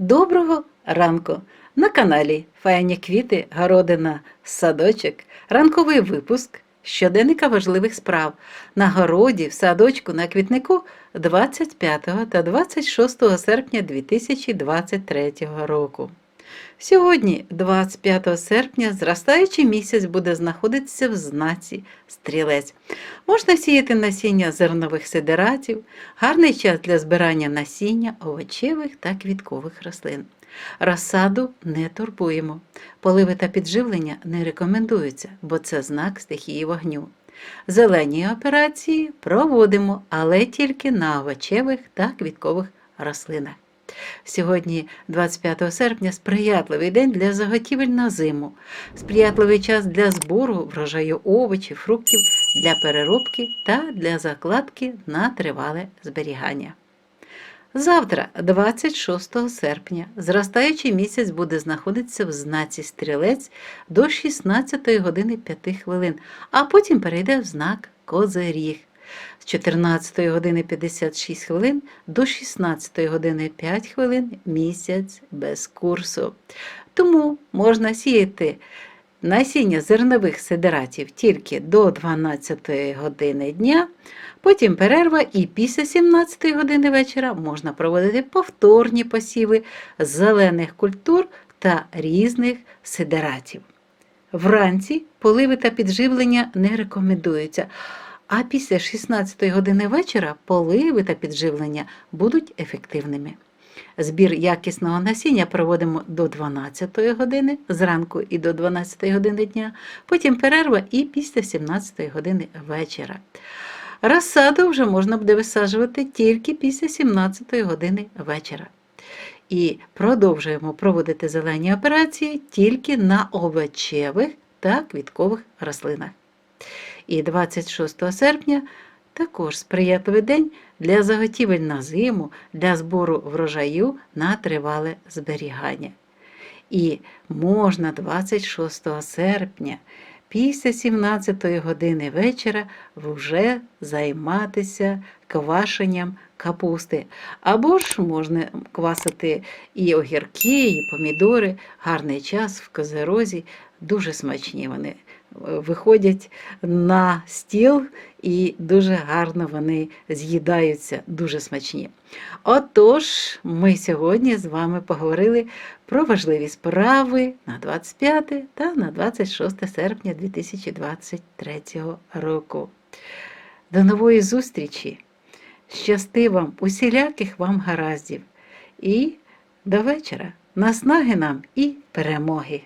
Доброго ранку! На каналі Файні квіти, городина, садочок, ранковий випуск щоденника важливих справ на городі, в садочку, на квітнику 25 та 26 серпня 2023 року. Сьогодні, 25 серпня, зростаючий місяць буде знаходитися в знаці стрілець. Можна сіяти насіння зернових сидератів, гарний час для збирання насіння овочевих та квіткових рослин. Розсаду не турбуємо. Поливи та підживлення не рекомендуються, бо це знак стихії вогню. Зелені операції проводимо, але тільки на овочевих та квіткових рослинах. Сьогодні, 25 серпня, сприятливий день для заготівель на зиму, сприятливий час для збору врожаю овочів, фруктів, для переробки та для закладки на тривале зберігання. Завтра, 26 серпня, зростаючий місяць буде знаходитися в знаці стрілець до 16 години 5 хвилин, а потім перейде в знак Козиріг. З 14 години 56 хвилин до 16 години 5 хвилин місяць без курсу. Тому можна сіяти насіння зернових сидератів тільки до 12 години дня, потім перерва і після 17 години вечора можна проводити повторні посіви зелених культур та різних сидератів. Вранці поливи та підживлення не рекомендуються. А після 16 години вечора поливи та підживлення будуть ефективними. Збір якісного насіння проводимо до 12 години зранку і до 12 години дня, потім перерва і після 17 години вечора. Розсаду вже можна буде висаджувати тільки після 17 години вечора. І продовжуємо проводити зелені операції тільки на овочевих та квіткових рослинах. І 26 серпня також сприятливий день для заготівель на зиму, для збору врожаю на тривале зберігання. І можна 26 серпня після 17 години вечора вже займатися квашенням капусти. Або ж можна квасити і огірки, і помідори. Гарний час в козерозі, дуже смачні вони виходять на стіл і дуже гарно вони з'їдаються, дуже смачні. Отож, ми сьогодні з вами поговорили про важливі справи на 25 та на 26 серпня 2023 року. До нової зустрічі! Щасти вам, усіляких вам гараздів і до вечора! Наснаги нам і перемоги!